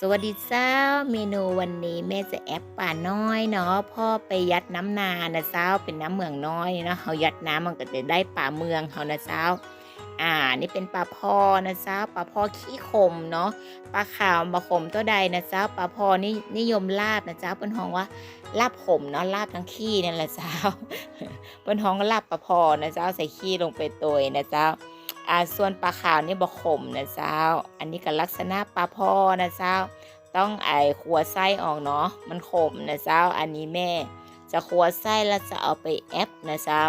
สวัสดีเจ้าเมนูวันนี้แม่จะแอปป่าน้อยเนาะพ่อไปยัดน้ำนานะเจ้าเป็นน้ำเมืองน้อยเนาะเขายัดน้ำมันก็จะได้ป่าเมืองเขานะเจ้าอ่านี่เป็นปลาพอนะเจ้าปลาพอขี้ขมเนาะปลาขาวปลาขมตัวใดนะเจ้าปลาพอนี่นิยมลาบนะเจ้าเป็นห้องว่าลาบขมเนาะลาบทั้งขี้นั่นแหละเจ้าเป็นห้องลาบปลาพอนะเจ้าใส่ขี้ลงไปตัวนะเจ้า อ่าส่วนปลาขาวนี่บะขมนะเจ้า อันนี้ก็ลักษณะปลาพ่อนะเจ้า ต้องไอขัวไส้ออกเนาะ มันขมนะเจ้า อันนี้แม่ จะขัวไส้แล้วจะเอาไปแอปนะเจ้า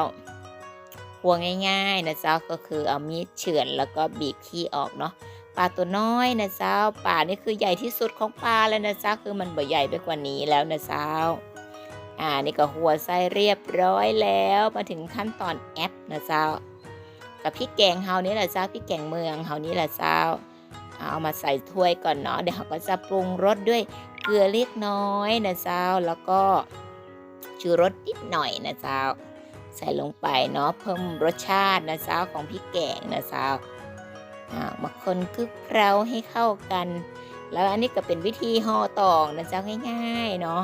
ขัวง่ายๆนะเจ้าก็คือเอามีดเฉือนแล้วก็บีบขี้ออกเนาะ ปลาตัวน้อยนะเจ้า ปลานี่คือใหญ่ที่สุดของปลาแล้วนะเจ้า คือมันบ่ใหญ่ไปกว่านี้แล้วนะเจ้า อ่า นี่ก็หัวไส้เรียบร้อยแล้ว มาถึงขั้นตอนแอปนะเจ้า กับพริกแกงเฮานี่แหละเจ้าพริกแกงเมืองเฮานี่แหละเจ้าเอามาใส่ถ้วยก่อนเนาะเดี๋ยวเราก็จะปรุงรสด้วยเกลือเล็กน้อยนะเจ้าแล้วก็ชูรสนิดหน่อยนะเจ้า ใส่ลงไปเนาะเพิ่มรสชาตินะเจ้าของพริกแกงนะเจ้าอ่ามาคนคลุกเคล้าให้เข้ากัน แล้วอันนี้ก็เป็นวิธีห่อตองนะเจ้าง่ายๆเนาะ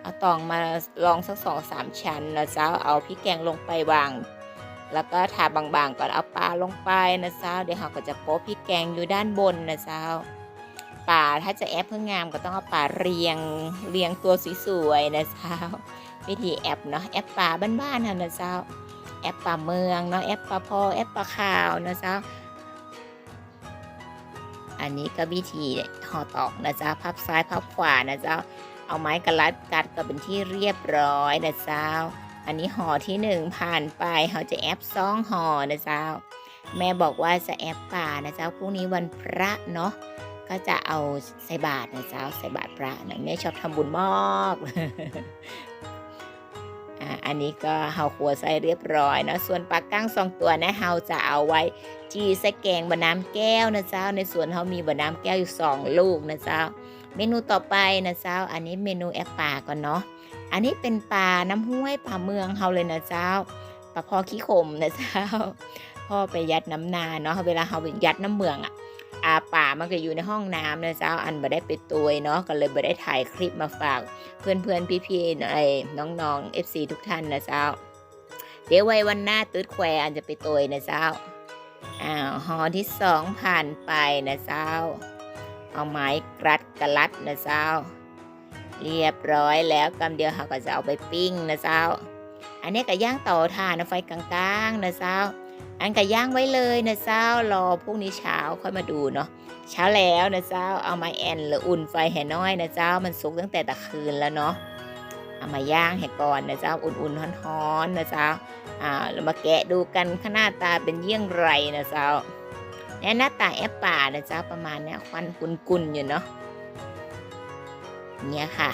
เอาตองมาลองสักสองสามชั้นนะเจ้าเอาพริกแกงลงไปวาง แล้วก็ทาบางๆก่อนเอาปลาลงไปนะเจ้าเดี๋ยวเราก็จะโป๊ะพริกแกงอยู่ด้านบนนะเจ้าปลาถ้าจะแอปเพื่องามก็ต้องเอาปลาเรียงเรียงตัวสวยๆนะเจ้าวิธีแอปเนาะแอปปลาบ้านๆนะเจ้าแอปปลาเมืองเนาะแอปปลาพอแอปปลาขาวนะเจ้าอันนี้ก็วิธีห่อตอกนะจ้าพับซ้ายพับขวานะเจ้าเอาไม้กระลัดกัดก็เป็นที่เรียบร้อยนะเจ้า อันนี้ห่อที่หนึ่งผ่านไปเขาจะแอปซองห่อนะเจ้า แม่บอกว่าจะแอปป่านะเจ้าพรุ่งนี้วันพระเนาะก็จะเอาใส่บาตรนะเจ้าใส่บาตรพระนะแม่ชอบทำบุญมาก อันนี้ก็เฮาขัวใส่เรียบร้อยเนาะส่วนปลาก้งสองตัวนะเฮาจะเอาไว้จีใส่แกงบะน้ำแก้วนะเจ้า ในส่วนเฮามีบะน้ำแก้วอยู่สองลูกนะเจ้า เมนูต่อไปนะเจ้า อันนี้เมนูแอปปาก่อนเนาะอันนี้เป็นปลาน้ำห้วยปลาเมืองเฮาเลยนะเจ้าปลาพอขี้ขมนะเจ้าพ่อไปยัดน้ำนาเนาะเวลาเฮาไปยัดน้ำเมืองอะ อาป่ามันก็อยู่ในห้องน้ำนะเจ้าอันบ่ได้ไปตัวยเนาะก็เลยบ่ได้ถ่ายคลิปมาฝาก เพื่อนเพื่อนๆพี่ๆไอ้น้องๆ FC ทุกท่านนะเจ้า เดี๋ยวไว้วันหน้าตืดแควอันจะไปตัวยนะเจ้าอ้าวหอที่สองผ่านไปนะเจ้า เอาไม้กรัดกระลัดนะเจ้า เรียบร้อยแล้วกำเดียวเขาก็จะเอาไปปิ้งนะเจ้า อันนี้ก็ย่างเต่อถ่านไฟกลางๆนะเจ้า อันก็ย่างไว้เลยนะเจ้ารอพรุ่งนี้เช้าค่อยมาดูเนาะเช้าแล้วนะเจ้าเอามาแอนหรืออุ่นไฟแห่น้อยนะเจ้ามันสุกตั้งแต่ตะคืนแล้วเนาะเอามาย่างให้ก่อนนะเจ้าอุ่นๆฮ้อนๆนะเจ้าอ่าเรามาแกะดูกันข้างหน้าตาเป็นเยี่ยงไรนะเจ้าเนี่ยหน้าตาแอปป่านะเจ้าประมาณเนี้ยควันกุนๆอยู่เนาะเนี่ยค่ะ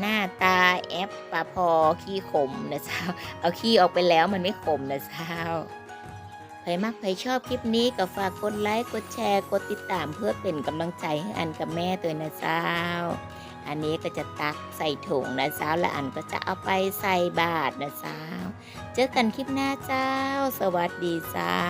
หน้าตาแอปปลาพอขี้ขมนะเจ้าเอาขี้ออกไปแล้วมันไม่ขมนะเจ้า ใครมักใครชอบคลิปนี้ก็ฝากกดไลค์กดแชร์กดติดตามเพื่อเป็นกำลังใจให้อันกับแม่ตัวนะเจ้า อันนี้ก็จะตักใส่ถุงนะเจ้าและอันก็จะเอาไปใส่บาตรนะเจ้า เจอกันคลิปหน้าเจ้า สวัสดีเจ้า